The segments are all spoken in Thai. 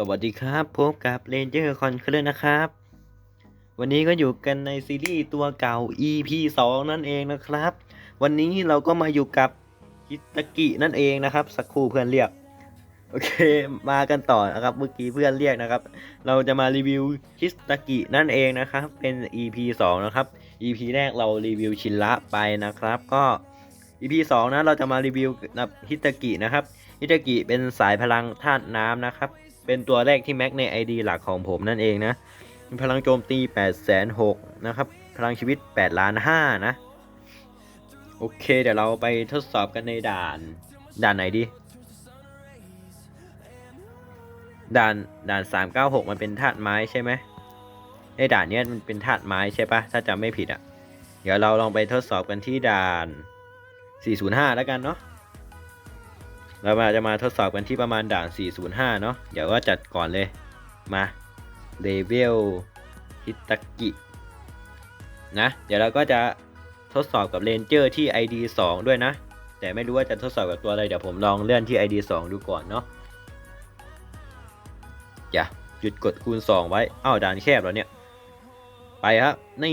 สวัสดีครับ พบกับเ Ranger c o n c u r r นะครับ วันนี้ก็อยู่กันในซีรีส์ตัวเก่า EP 2 นั่นเองนะครับ วันนี้เราก็มาอยู่กับฮิตากินั่นเองนะครับ สักครู่เพื่อนเรียก โอเค มากันต่อนะครับ เมื่อกี้เพื่อนเรียกนะครับ เราจะมารีวิวฮิตากินั่นเองนะครับ เป็น EP 2 นะครับ EP แรกเรารีวิวชินละไปนะครับ ก็ EP 2 นะเราจะมารีวิวกับฮิตากินะครับฮิตากิเป็นสายพลังธาตุน้ำนะครับ เป็นตัวแรกที่แม็กใน ID หลักของผมนั่นเองนะ มีพลังโจมตี8 6 0 0 0นะครับ พลังชีวิต8ล้าน5นะ โอเค เดี๋ยวเราไปทดสอบกันในด่าน ด่านไหนดี ด่าน ด่าน 396 มันเป็นธาตุไม้ใช่ไหมไอด่านเนี้ยมันเป็นธาตุไม้ใช่ปะถ้าจำไม่ผิดอะ่ะ เดี๋ยวเราลองไปทดสอบกันที่ด่าน 405 แล้วกันเนาะ เรามาจะมาทดสอบกันที่ประมาณด่าน 405 เนาะเดี๋ยวก็จัดก่อนเลย มาเลเวลฮิตากิ นะ เดี๋ยวเราก็จะทดสอบกับเรนเจอร์ที่ ID 2 ด้วยนะ แต่ไม่รู้ว่าจะทดสอบกับตัวอะไร เดี๋ยวผมลองเลื่อนที่ ID 2 ดูก่อนเนาะอย่าหยุดกดคูณ 2 ไว้อ้าวด่านแคบแล้วเนี่ย ไปครับ นี่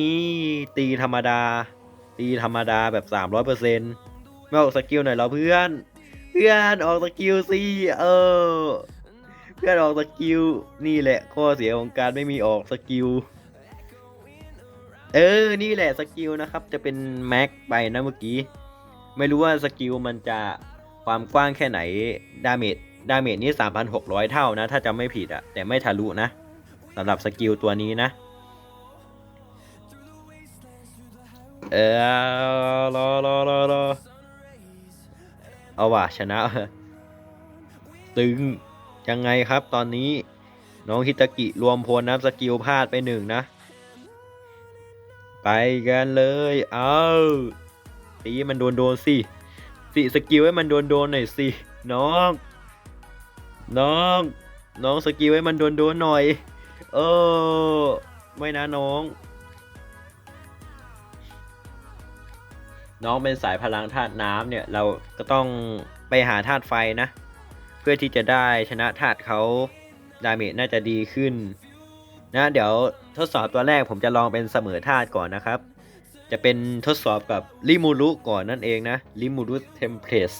ตีธรรมดา ตีธรรมดาแบบ 300%ไม่ออกสกิลหน่อยเราเพื่อน เพื่อนออกสกิลสิเออ เพื่อนออกสกิลนี่แหละ ข้อเสียของการไม่มีออกสกิลเออ นี่แหละสกิลนะครับ จะเป็นแม็กไปนะเมื่อกี้ ไม่รู้ว่าสกิลมันจะความกว้างแค่ไหน ดาเมจ ดาเมจนี่ 3,600 เท่านะ ถ้าจำไม่ผิดอะแต่ไม่ทะลุนะสำหรับสกิลตัวนี้นะ เออรอรอรอรอ เอาว่ะชนะ ตึง ยังไงครับตอนนี้ น้องฮิตากิรวมพลนะสกิลพลาดไปหนึ่งนะ ไปกันเลย เอาตีมันโดนโดนสิสิสกิลให้มันโดนโดนหน่อยสิน้อง น้อง น้องสกิลให้มันโดนโดนหน่อย เออ ไม่นะน้อง น้องเป็นสายพลังธาตุน้ำเนี่ยเราก็ต้องไปหาธาตุไฟนะ เพื่อที่จะได้ชนะธาตุเขาดาเมจน่าจะดีขึ้นนะเดี๋ยวทดสอบตัวแรกผมจะลองเป็นเสมอธาตุก่อนนะครับ จะเป็นทดสอบกับลิมูรุก่อนนั่นเองนะลิมูรุเทมเพลส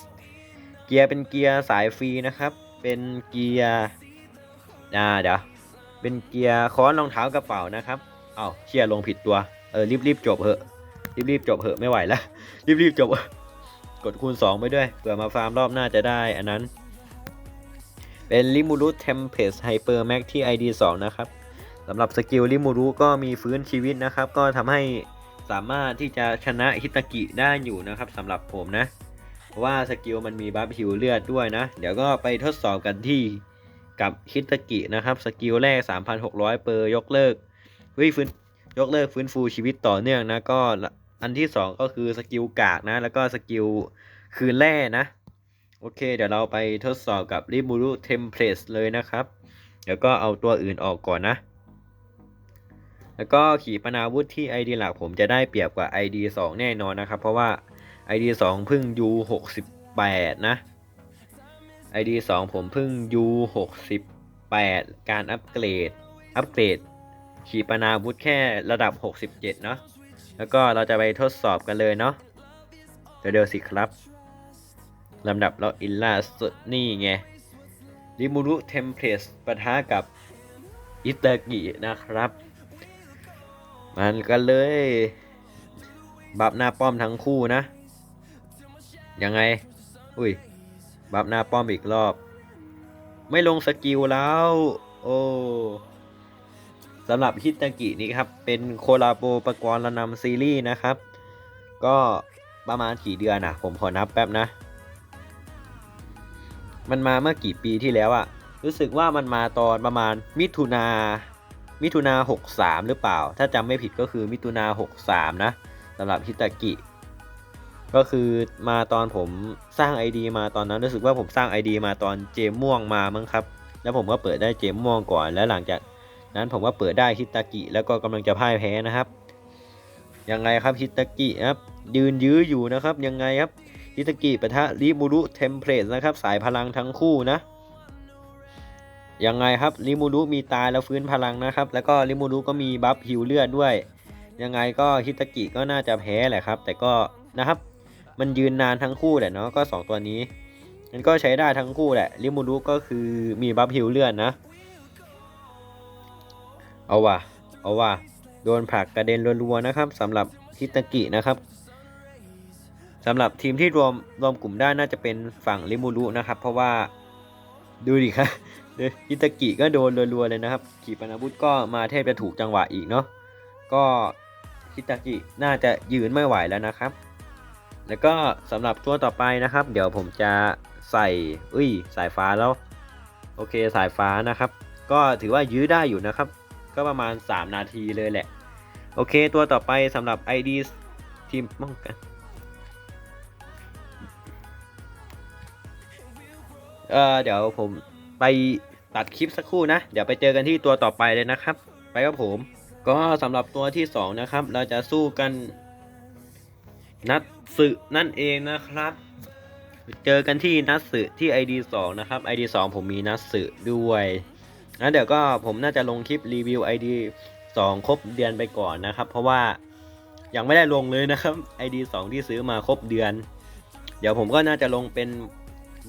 เกียร์เป็นเกียร์สายฟรีนะครับ เป็นเกียร์อ่าเดี๋ยวเป็นเกียร์ค้อนรองเท้ากระเป๋านะครับเอ้าเชียร์ลงผิดตัว เออรีบๆจบเหอะ รีบๆจบเหอะไม่ไหวแล้ว รีบๆจบ กดคูณ 2 ไปด้วยเผื่อมาฟาร์มรอบหน้าจะได้อันนั้น เป็นลิมูรุเทมเพสไฮเปอร์แม็กที่ ID 2 นะครับสำหรับสกิลลิมูรุก็มีฟื้นชีวิตนะครับ ก็ทำให้สามารถที่จะชนะฮิตากิได้อยู่นะครับสำหรับผมนะ เพราะว่าสกิลมันมีบัฟฮิวเลือดด้วยนะ เดี๋ยวก็ไปทดสอบกันที่กับฮิตากินะครับ สกิลแรก 3,600 เปอร์ยกเลิกเฮ้ยฟื้นยกเลิกฟื้นฟูชีวิตต่อเนื่องนะก็ อันที่2ก็คือสกิลกากนะ แล้วก็สกิลคืนแร่นะ โอเค เดี๋ยวเราไปทดสอบกับริบูรุเทมเพลสเลยนะครับ เดี๋ยวก็เอาตัวอื่นออกก่อนนะ แล้วก็ขี่ปนาวุธที่ ID หลักผมจะได้เปรียบกว่า ID 2 แน่นอนนะครับ เพราะว่า ID 2พิ่ง U 68นะ ID 2 ผมพิ่ง U 68การอัปเกรด อัปเกรด ขี่ปนาวุธแค่ระดับ 67 เนาะ แล้วก็เราจะไปทดสอบกันเลยเนาะเดี๋ยวสิครับลำดับเราอินล่าสุดนี่ไงริมูรุเทมเพลสปะทะกับอิตากินะครับ มันกันเลย บับหน้าป้อมทั้งคู่นะ ยังไง อุ้ย บับหน้าป้อมอีกรอบ ไม่ลงสกิลแล้ว โอ้ สำหรับฮิตากินี่ครับ เป็นโคลาโบประกรณ์ระนำซีรีส์นะครับ ก็ประมาณกี่เดือนนะผมขอนับแป๊บนะ มันมาเมื่อกี่ปีที่แล้วอะรู้สึกว่ามันมาตอนประมาณมิถุนามิถุนา63 หรือเปล่า ถ้าจำไม่ผิดก็คือมิถุนา63 นะสำหรับฮิตากิ ก็คือมาตอนผมสร้าง ID มาตอนนั้นรู้สึกว่าผมสร้าง ID มาตอนเจมม่วงมามั้งครับ แล้วผมก็เปิดได้เจมม่วงก่อน แล้วหลังจาก นั้นผมก็เปิดได้ฮิตากิแล้วก็กำลังจะพ่ายแพ้นะครับ ยังไงครับฮิตากิครับยืนยื้ออยู่นะครับยังไงครับฮิตากิปะทะริมูรุเทมเพลตนะครับสายพลังทั้งคู่นะยังไงครับริมูรุมีตายแล้วฟื้นพลังนะครับ แล้วก็ริมูรุก็มีบัฟฮิวเลือดด้วย ยังไงก็ฮิตากิก็น่าจะแพ้แหละครับ แต่ก็นะครับ มันยืนนานทั้งคู่แหละเนาะก็สองตัวนี้มันก็ใช้ได้ทั้งคู่แหละริมูรุก็คือมีบัฟฮิวเลือดนะ เอาว่ะเอาว่ะโดนผลักกระเด็นรัวๆนะครับสำหรับฮิตากินะครับสำหรับทีมที่รวมรวมกลุ่มได้น่าจะเป็นฝั่งริมูรุนะครับ เพราะว่าดูดิครับฮิตากิก็โดนรัวๆเลยนะครับขีปนาวุธก็มาแทบจะถูกจังหวะอีกเนาะก็ฮิตากิน่าจะยืนไม่ไหวแล้วนะครับ แล้วก็สำหรับตัวต่อไปนะครับ เดี๋ยวผมจะใส่อุ้ยสายฟ้าแล้ว โอเคสายฟ้านะครับ ก็ถือว่ายื้อได้อยู่นะครับ ก็ประมาณ 3 นาทีเลยแหละ โอเคตัวต่อไปสำหรับ ID ทีมป้องกันเออเดี๋ยวผมไปตัดคลิปสักครู่นะ เดี๋ยวไปเจอกันที่ตัวต่อไปเลยนะครับ ไปครับผม ก็สำหรับตัวที่ 2 นะครับ เราจะสู้กันนัดสึนั่นเองนะครับ เจอกันที่นัดสึที่ ID 2 นะครับ ID 2 ผมมีนัดสึด้วย นะเดี๋ยวก็ผมน่าจะลงคลิปรีวิว ID 2 ครบเดือนไปก่อนนะครับ เพราะว่ายังไม่ได้ลงเลยนะครับ ID 2 ที่ซื้อมาครบเดือน เดี๋ยวผมก็น่าจะลงเป็น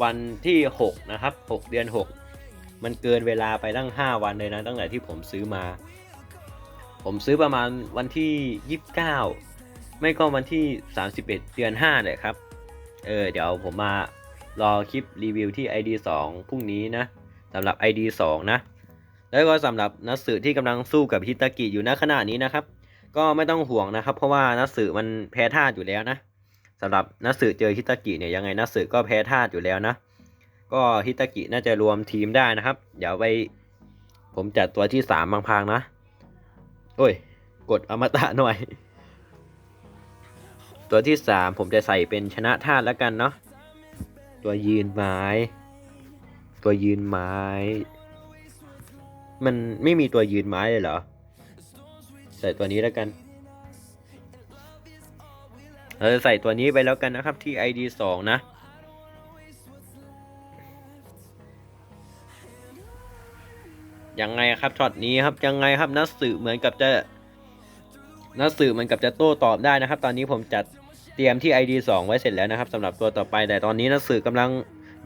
วันที่ 6 นะครับ 6 เดือน 6 มันเกินเวลาไปตั้ง 5 วันเลยนะ ตั้งแต่ที่ผมซื้อมา ผมซื้อประมาณวันที่ 29 ไม่ก็วันที่ 31 เดือน5เลยครับ เออเดี๋ยวผมมารอคลิปรีวิวที่ ID 2 พรุ่งนี้นะสำหรับ ID 2 นะ แล้วก็สำหรับนักสือที่กำลังสู้กับฮิตากิอยู่ณขณะนี้นะครับ ก็ไม่ต้องห่วงนะครับ เพราะว่านักสือมันแพ้ธาตุอยู่แล้วนะสำหรับนักสือเจอฮิตากิเนี่ยยังไงนักสือก็แพ้ธาตุอยู่แล้วนะ ก็ฮิตากิน่าจะรวมทีมได้นะครับ เดี๋ยวไปผมจัดตัวที่สามบางพางนะ โอ้ย กดอมตะหน่อย ตัวที่สามผมจะใส่เป็นชนะธาตุแล้วกันเนาะตัวยืนไม้ ตัวยืนไม้ มันไม่มีตัวยืนไม้เลยเหรอ ใส่ตัวนี้แล้วกันเราจะใส่ตัวนี้ไปแล้วกันนะครับที่ ID 2 นะยังไงครับช็อตนี้ครับยังไงครับนักสืบเหมือนกับจะนักสืบเหมือนกับจะโต้ตอบได้นะครับ ตอนนี้ผมจัดเตรียมที่ ID 2 ไว้เสร็จแล้วนะครับสำหรับตัวต่อไปแต่ตอนนี้นักสืบกำลัง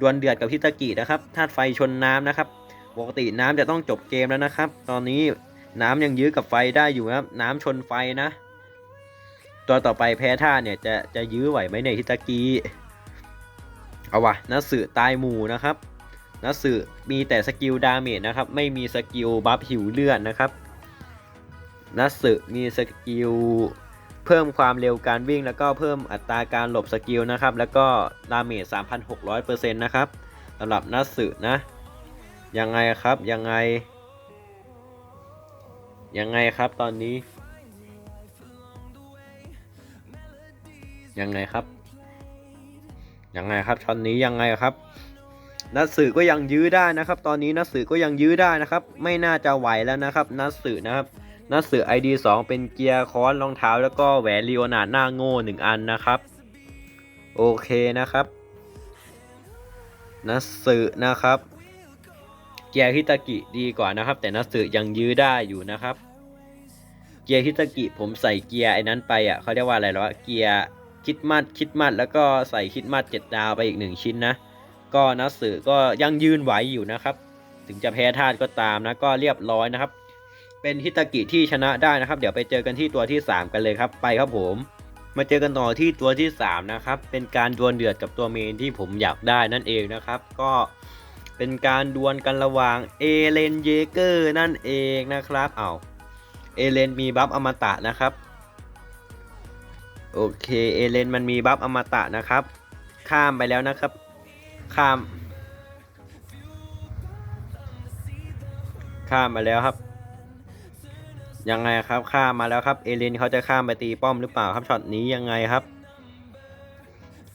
ดวลเดือดกับฮิตากินะครับธาตุไฟชนน้ำนะครับ ปกติน้ำจะต้องจบเกมแล้วนะครับ ตอนนี้น้ำยังยื้อกับไฟได้อยู่ครับ น้ำชนไฟนะ ตัวต่อไปแพ้ท่าเนี่ยจะจะยื้อไหวไหมเนี่ยฮิตากิเอาวะนัสือตายหมู่นะครับนัสือมีแต่สกิลดาเมจนะครับ ไม่มีสกิลบัฟหิวเลือดนะครับนัสือมีสกิลเพิ่มความเร็วการวิ่ง แล้วก็เพิ่มอัตราการหลบสกิลนะครับ แล้วก็ดาเมจ3,600%นะครับสำหรับนัสือนะ ยังไงครับ ยังไง ยังไงครับตอนนี้ ยังไงครับ ยังไงครับตอนนี้ยังไงครับ นัดสื่อก็ยังยื้อได้นะครับ ตอนนี้นัดสื่อก็ยังยื้อได้นะครับ ไม่น่าจะไหวแล้วนะครับ นัดสื่อนะครับนัดสื่อ ID 2เป็นเกียร์คอนรองเท้าแล้วก็แหวนลีโอนาดหน้าโง่หนึ่งอันนะครับ โอเคนะครับนัดสื่อนะครับ เกียร์ฮิตากิดีกว่านะครับ แต่นัสื่อยังยื้อได้อยู่นะครับ เกียร์ฮิตากิผมใส่เกียร์ไอ้นั้นไปอะเขาเรียกว่าอะไรหรอวะเกียร์คิดมัดคิดมัดแล้วก็ใส่คิดมัดเจ็ดดาวไปอีกหนึ่งชิ้นนะ ก็นัสื่อก็ยังยืนไหวอยู่นะครับ ถึงจะแพ้ธาตุก็ตามนะก็เรียบร้อยนะครับ เป็นฮิตากิที่ชนะได้นะครับ เดี๋ยวไปเจอกันที่ตัวที่ 3 กันเลยครับ ไปครับผมมาเจอกันต่อที่ตัวที่ 3 นะครับ เป็นการดวลเดือดกับตัวเมนที่ผมอยากได้นั่นเองนะครับ ก็ เป็นการดวลกันระหว่างเอเลนเยเกอร์นั่นเองนะครับเอาเอเลนมีบัฟอมตะนะครับ โอเคเอเลนมันมีบัฟอมตะนะครับ ข้ามไปแล้วนะครับ ข้าม ข้ามมาแล้วครับ ยังไงครับข้ามมาแล้วครับเอเลนเขาจะข้ามไปตีป้อมหรือเปล่าครับช็อตนี้ยังไงครับ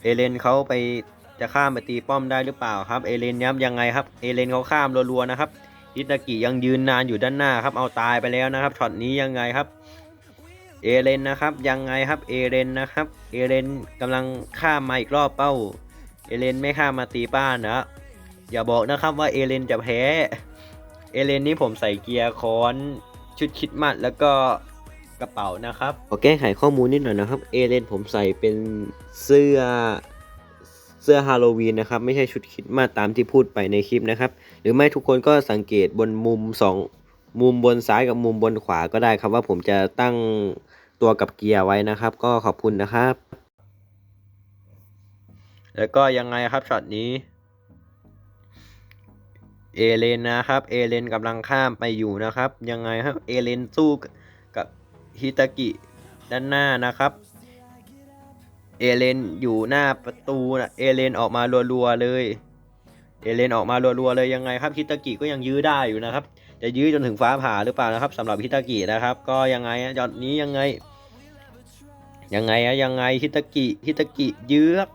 เอเลนเขาไป จะข้ามไปตีป้อมได้หรือเปล่าครับ เอเลนย้ำยังไงครับ เอเลนเขาข้ามรัวๆนะครับฮิตากิยังยืนนานอยู่ด้านหน้าครับ เอาตายไปแล้วนะครับ ช็อตนี้ยังไงครับ เอเลนนะครับ ยังไงครับ เอเลนนะครับ เอเลนกำลังข้ามมาอีกรอบเป้า เอเลนไม่ข้ามมาตีป้านนะอย่าบอกนะครับว่าเอเลนจะแพ้ เอเลนนี้ผมใส่เกียร์คอนชุดคิดมัดแล้วก็กระเป๋านะครับขอแก้ไขข้อมูลนิดหน่อยนะครับ เอเลนผมใส่เป็นเสื้อ เสื้อฮาโลวีนนะครับ ไม่ใช่ชุดคิดมัดตามที่พูดไปในคลิปนะครับ หรือไม่ทุกคนก็สังเกตบนมุมสองมุมบนซ้ายกับมุมบนขวาก็ได้ครับว่าผมจะตั้งตัวกับเกียร์ไว้นะครับ ก็ขอบคุณนะครับ แล้วก็ยังไงครับช็อตนี้เอเลนนะครับ เอเลนกำลังข้ามไปอยู่นะครับ ยังไงครับ เอเลนสู้กับฮิตากิด้านหน้านะครับ เอเลนอยู่หน้าประตูนะเอเลนออกมารัวๆเลย เอเลนออกมารัวๆเลยยังไงครับฮิตากิก็ยังยื้อได้อยู่นะครับ จะยื้อจนถึงฟ้าผ่าหรือเปล่านะครับสำหรับฮิตากินะครับ ก็ยังไงอะยอดนี้ยังไง ยังไงอะยังไงฮิตากิฮิตากิยื้อครับ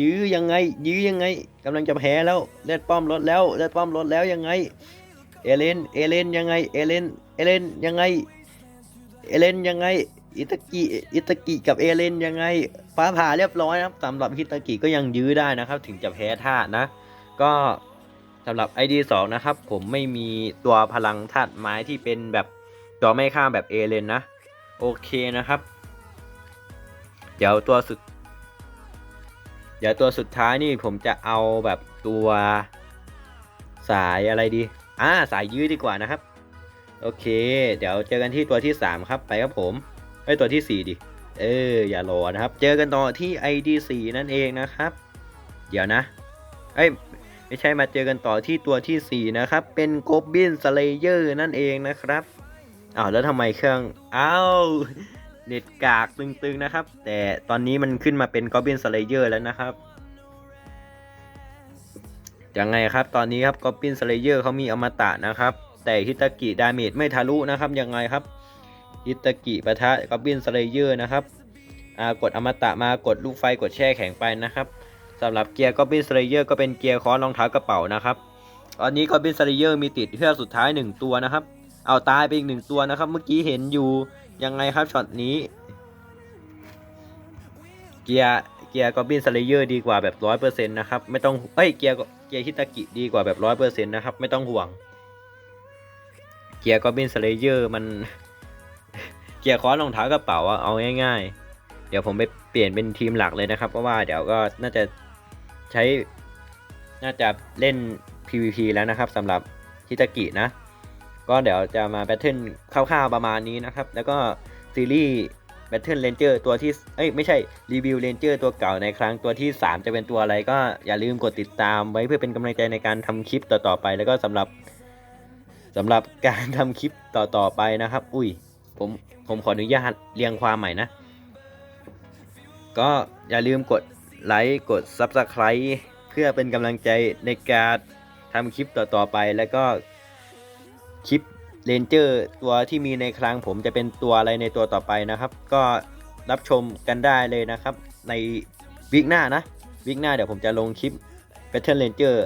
ยื้อยังไง ยื้อยังไงกำลังจะแพ้แล้วเลือดป้อมลดแล้วเลือดป้อมลดแล้วยังไง เอเลนเอเลนยังไงเอเลนเอเลนยังไงเอเลนยังไงอิ ตากิอิตากิกับเอเลนยังไงฟ้าผ่าเรียบร้อยนะครับสำหรับฮิตากิก็ยังยื้อได้นะครับ ถึงจะแพ้ท่าตุนะ ก็สำหรับ ID 2นะครับ ผมไม่มีตัวพลังธาตุไม้ที่เป็นแบบตัวไม่ข้ามแบบเอเลนนะ โอเคนะครับ เดี๋ยวตัวสุด เดี๋ยวตัวสุดท้ายนี่ผมจะเอาแบบตัวสายอะไรดี อ่า สายยื้อดีกว่านะครับ โอเค เดี๋ยวเจอกันที่ตัวที่ 3 ครับ ไปครับผม ไอตัวที่ 4 ดิ เออ อย่ารอนะครับ เจอกันต่อที่ ID 4 นั่นเองนะครับ เดี๋ยวนะ เอ้ย ไม่ใช่มาเจอกันต่อที่ตัวที่ 4 นะครับ เป็น Goblin Slayer นั่นเองนะครับ อ้าว แล้วทำไมเครื่อง อ้าวเน็ตกากตึงๆนะครับ แต่ตอนนี้มันขึ้นมาเป็น Goblin Slayer แล้วนะครับยังไงครับ ตอนนี้ครับ Goblin Slayer เขามีอมตะนะครับ แต่ฮิตากิดาเมจไม่ทะลุนะครับยังไงครับ ฮิตากิปะทะ Goblin Slayer นะครับอ่ากดอมตะมากดลูกไฟกดแช่แข็งไปนะครับสำหรับเกียร์ Goblin Slayer ก็เป็นเกียร์ค้อนรองเท้ากระเป๋านะครับตอนนี้ Goblin Slayer มีติดเฮือกสุดท้าย 1 ตัวนะครับ เอาตายไปอีกหนึ่งตัวนะครับ เมื่อกี้เห็นอยู่ยังไงครับช็อตนี้ เกียร์เกียร์กอบบินสเลเยอร์ดีกว่าแบบร้อยเปอร์เซ็นต์นะครับไม่ต้องเอ้ยเกียร์เกียร์ฮิตากิดีกว่าแบบร้อยเปอร์เซ็นต์นะครับไม่ต้องห่วง เกียร์กอบบินสเลเยอร์มัน เกียร์ค้อนรองเท้ากระเป๋าอะเอาง่ายๆ เดี๋ยวผมไปเปลี่ยนเป็นทีมหลักเลยนะครับ เพราะว่าเดี๋ยวก็น่าจะใช้ น่าจะเล่น PVP แล้วนะครับสำหรับฮิตากินะ ก็เดี๋ยวจะมาแบทเทิลคร่าวๆประมาณนี้นะครับ แล้วก็ซีรีส์แบทเทิลเลนเจอร์ตัวที่ เอ้ยไม่ใช่ รีวิวเลนเจอร์ตัวเก่าในครั้งตัวที่ 3 จะเป็นตัวอะไรก็อย่าลืมกดติดตามไว้เพื่อเป็นกำลังใจในการทำคลิปต่อๆไป แล้วก็สำหรับสำหรับการทำคลิปต่อๆไปนะครับ อุ้ย ผมผมขออนุญาตเรียงความใหม่นะ ก็อย่าลืมกดไลค์กด Subscribe เพื่อเป็นกำลังใจในการทำคลิปต่อ ๆ ไปแล้วก็คลิปเลนเจอร์ตัวที่มีในครั้งผมจะเป็นตัวอะไรในตัวต่อไปนะครับ ก็รับชมกันได้เลยนะครับ ในวิกหน้านะวิกหน้าเดี๋ยวผมจะลงคลิป Battle Ranger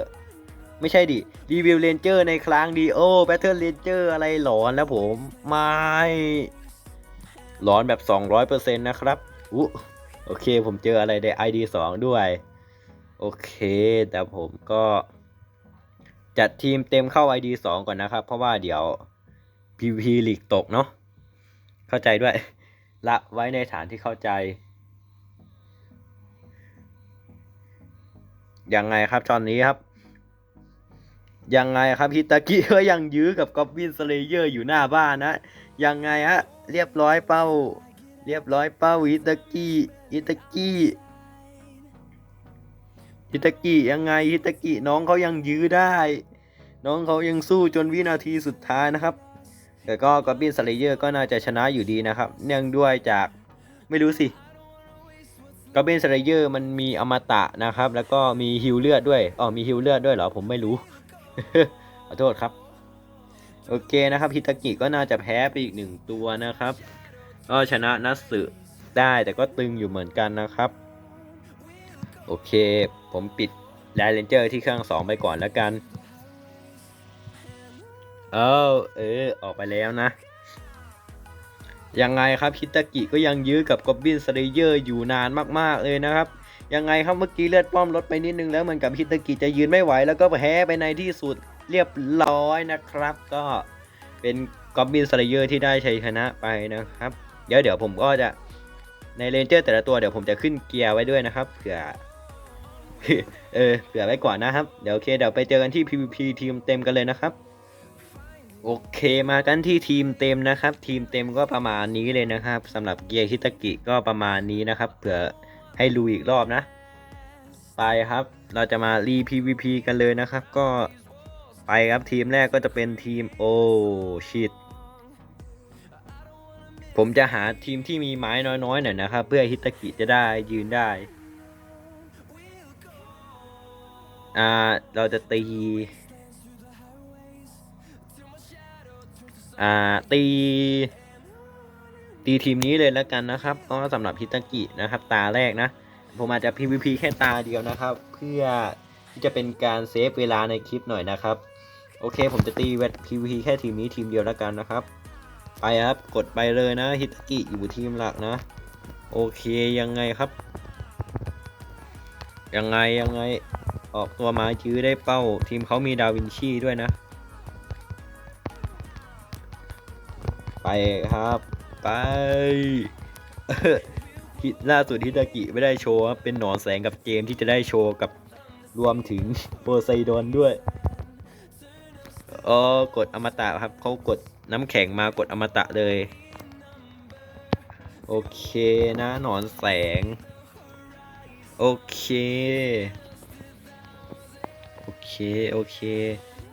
ไม่ใช่ดิ รีวิวเลนเจอร์ในครั้งดีโอ Battle Ranger อร์อะไรหลอนแล้วผมไม่หลอนแบบ 200%นะครับอุโอเคผมเจออะไรใน ID 2 ด้วย โอเค แต่ผมก็ จัดทีมเต็มเข้า ID 2 ก่อนนะครับ เพราะว่าเดี๋ยว PVP ลีกตกเนาะเข้าใจด้วย ละไว้ในฐานที่เข้าใจยังไงครับตอนนี้ครับ ยังไงครับฮิตากิก็ยังยื้อกับกอบบินสเลเยอร์อยู่หน้าบ้านนะ ยังไงฮะเรียบร้อยเป้า เรียบร้อยเป้าฮิตากิฮิตากิฮิตากิยังไงฮิตากิน้องเขายังยื้อได้ น้องเขายังสู้จนวินาทีสุดท้ายนะครับแต่ก็กอบบินสเลเยอร์ก็น่าจะชนะอยู่ดีนะครับ เนื่องด้วยจากไม่รู้สิกอบบินสเลเยอร์มันมีอมตะนะครับ แล้วก็มีฮิลเลือดด้วยอ๋อมีฮิลเลือดด้วยเหรอผมไม่รู้ ขอโทษครับ โอเคนะครับฮิตากิก็น่าจะแพ้ไปอีกหนึ่งตัวนะครับ ก็ชนะนัตสึได้แต่ก็ตึงอยู่เหมือนกันนะครับ โอเค ผมปิดไลเลนเจอร์ที่เครื่องสองไปก่อนแล้วกัน เออเออ ออกไปแล้วนะ ยังไงครับฮิตากิก็ยังยื้อกับกอบบินสเลเยอร์อยู่นานมากๆเลยนะครับ ยังไงครับเมื่อกี้เลือดป้อมลดไปนิดนึงแล้วเหมือนกับฮิตากิจะยืนไม่ไหว แล้วก็แพ้ไปในที่สุดเรียบร้อยนะครับ ก็เป็นกอบบินสไลเยอร์ที่ได้ชัยชนะไปนะครับ เดี๋ยวเดี๋ยวผมก็จะในเรนเจอร์แต่ละตัวเดี๋ยวผมจะขึ้นเกียร์ไว้ด้วยนะครับเผื่อเออเผื่อไว้ก่อนนะครับ เดี๋ยวโอเคเดี๋ยวไปเจอกันที่ PVP ทีมเต็มกันเลยนะครับ โอเคมากันที่ทีมเต็มนะครับ ทีมเต็มก็ประมาณนี้เลยนะครับสำหรับเกียร์ฮิตากิก็ประมาณนี้นะครับ เผื่อ ให้รู้อีกรอบนะ ไปครับ เราจะมารี PVP กันเลยนะครับ ก็ไปครับทีมแรกก็จะเป็นทีมโอชิตผมจะหาทีมที่มีไม้น้อยๆหน่อยนะครับ เพื่อฮิตากิจะได้ยืนได้ อ่า เราจะตี อ่า ตี ตีทีมนี้เลยแล้วกันนะครับก็สำหรับฮิตากินะครับ ตาแรกนะ ผมอาจจะ PVP แค่ตาเดียวนะครับ เพื่อที่จะเป็นการเซฟเวลาในคลิปหน่อยนะครับ โอเค ผมจะตีเวท PVP แค่ทีมนี้ทีมเดียวแล้วกันนะครับ ไปครับกดไปเลยนะฮิตากิอยู่ทีมหลักนะ โอเคยังไงครับ ยังไงยังไงออกตัวมาจื้อได้เป้า ทีมเขามีดาวินชีด้วยนะ ไปครับ ไปฮิตล่าสุดฮิตากิไม่ได้โชว์ครับเป็นหนอนแสงกับเกมที่จะได้โชว์กับรวมถึงโพไซดอนด้วยเออกดอมตะครับเขากดน้ำแข็งมากดอมตะเลย โอเคนะหนอนแสง โอเค โอเค โอเค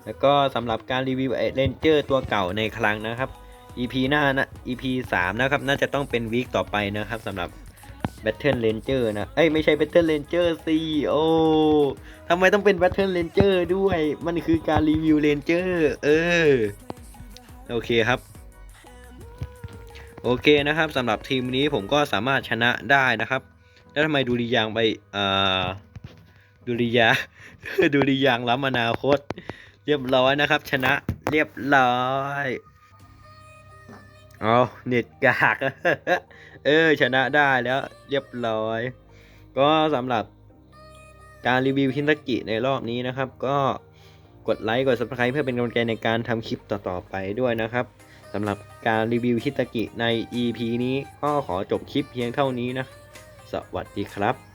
แล้วก็สำหรับการรีวิวเรนเจอร์ตัวเก่าในครั้งนะครับ EP หน้านะ EP 3นะครับ น่าจะต้องเป็นวีคต่อไปนะครับสำหรับ Battle Ranger นะ เอ้ย ไม่ใช่ Battle Ranger สิโอ้ทำไมต้องเป็น Battle Ranger ด้วย มันคือการรีวิว Ranger เออ โอเคครับ โอเคนะครับสำหรับทีมนี้ผมก็สามารถชนะได้นะครับ แล้วทำไมดูรียางไปอ่อดูรียา ดูรียางล้ำอนาคต เรียบร้อยนะครับ ชนะเรียบร้อย เอาเน็ตกาก เออ ชนะได้แล้วเรียบร้อย ก็สำหรับการรีวิวฮินตากิในรอบนี้นะครับ ก็กดไลค์กด subscribe เพื่อเป็นกำลังใจในการทำคลิปต่อๆไปด้วยนะครับสำหรับการรีวิวฮิตากิใน EP นี้ก็ขอจบคลิปเพียงเท่านี้นะ สวัสดีครับ